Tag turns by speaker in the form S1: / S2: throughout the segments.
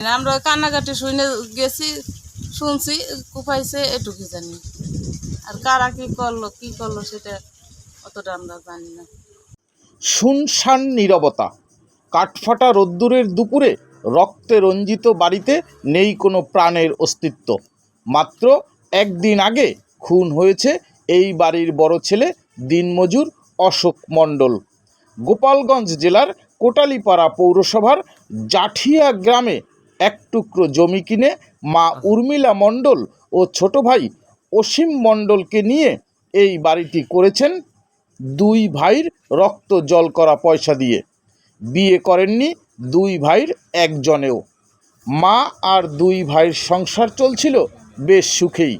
S1: আমরা কান্নাকাটি শুনে গেছি, শুনছি কুপাইছে এটুকু জানি। আর কারা কি করল কি করল সেটা অতটা আমরা জানি না।
S2: শুনশান নীরবতা। কাঠফাটা রোদ্দুরের দুপুরে রক্তে রঞ্জিত বাড়িতে নেই কোনো প্রাণের অস্তিত্ব। মাত্র একদিন আগে খুন হয়েছে এই বাড়ির বড় ছেলে দিনমজুর অশোক মণ্ডল। গোপালগঞ্জ জেলার কোটালীপাড়া পৌরসভার জাঠিয়া গ্রামে এক টুকরো জমি কিনে মা উর্মিলা মণ্ডল ও ছোট ভাই অসীম মণ্ডলকে নিয়ে এই বাড়িটি করেছেন দুই ভাইয়ের রক্ত জল করা পয়সা দিয়ে। বিয়ে করেননি দুই ভাইয়ের একজনেও। মা আর দুই ভাইয়ের সংসার চলছিল বেশ সুখেই।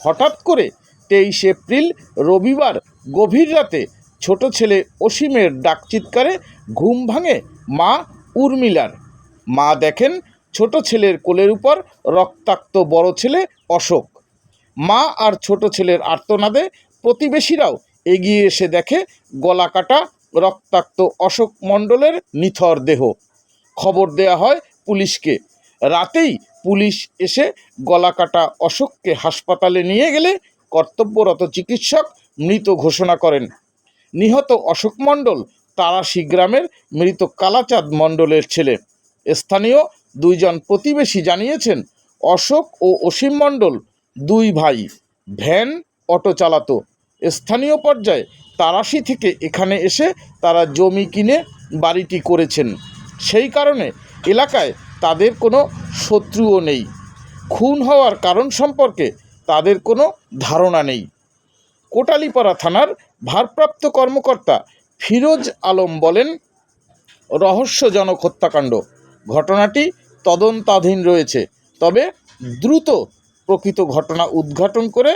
S2: হঠাৎ করে তেইশে এপ্রিল রবিবার গভীর রাতে ছোট ছেলে অসীমের ডাকচিৎকারে ঘুম ভাঙে মা উর্মিলার। মা দেখেন ছোট ছেলের কোলের উপর রক্তাক্ত বড় ছেলে অশোক। মা আর ছোট ছেলের আর্তনাদে প্রতিবেশীরাও এগিয়ে এসে দেখে গলা কাটা রক্তাক্ত অশোক মণ্ডলের নিথর দেহ। খবর দেয়া হয় পুলিশকে। রাতেই পুলিশ এসে গলা কাটা অশোককে হাসপাতালে নিয়ে গেলে কর্তব্যরত চিকিৎসক মৃত ঘোষণা করেন। নিহত অশোক মণ্ডল তারাশি গ্রামের মৃত কালাচাঁদ মণ্ডলের ছেলে। স্থানীয় দুইজন প্রতিবেশী জানিয়েছেন, অশোক ও অসীম মণ্ডল দুই ভাই ভ্যান অটো চালাতো। স্থানীয় পর্যায়ে তারাশি থেকে এখানে এসে তারা জমি কিনে বাড়িটি করেছেন। সেই কারণে এলাকায় তাদের কোনো শত্রুও নেই। খুন হওয়ার কারণ সম্পর্কে তাদের কোনো ধারণা নেই। কোটালীপাড়া থানার ভারপ্রাপ্ত কর্মকর্তা ফিরোজ আলম বলেন, রহস্যজনক হত্যাকাণ্ড। ঘটনাটি তদন্তাধীন রয়েছে। তবে দ্রুত প্রকৃত ঘটনা উদ্ঘাটন করে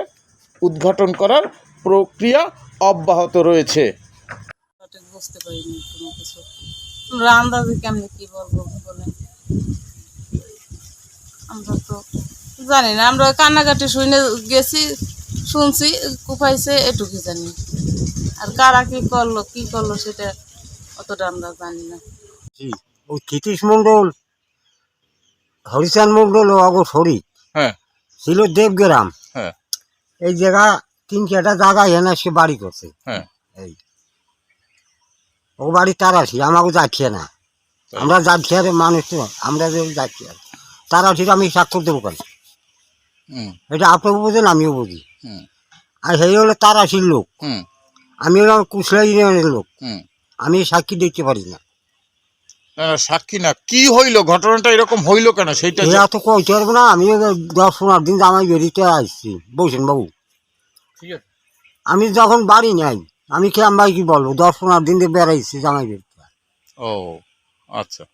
S2: উদ্ঘাটন করার প্রক্রিয়া অব্যাহত রয়েছে।
S1: বুঝতে পারিনি কোনো কিছু। আমরা আন্দাজে কেমনি কি বলব বলে আমরা তো জানি না আমরা কান্নাকাটি শুনে গেছি শুনছি কুপাইছে এটুকু জানি। আর কারা কি করল কি করল সেটা অতটা আমরা জানি না।
S3: জি। ওই তিতিশ মণ্ডল হরিচাঁদ মণ্ডল ও অগর হরি
S2: হ্যাঁ।
S3: ছিল দেবগ্রাম।
S2: হ্যাঁ।
S3: এই জায়গা তিন চারটা জায়গা এনে সে বাড়ি করছে।
S2: হ্যাঁ।
S3: এই। ও বাড়ি তারাশি আমাকে যাচ্ছি না। আমরা যাচ্ছি আর মানুষ তো আমরা যে যাচ্ছি আর। তারাশির আমি স্বাক্ষর দেবো কেন?
S2: হুম।
S3: এটা আপনিও বোঝেন আমিও বুঝি। আর সেই হলো তারাশির লোক। আমি হলাম কুশলা ইউনিয়নের লোক। আমি সাক্ষী দিতে পারি না।
S2: না না সাক্ষী না। কি হইল? ঘটনাটা এরকম হইল কেন? সেইটা
S3: এরা তো কইতে পারব না আমি দশ পনেরো দিন জামাই বেরিতে আসছি। বলছেন বাবু।
S2: ঠিক আছে।
S3: আমি যখন বাড়ি নাই আমি কি ভাই কি বলব? দশ পনেরো দিন দিয়ে বেড়াইছি জামাই বেরিতে।
S2: ও আচ্ছা।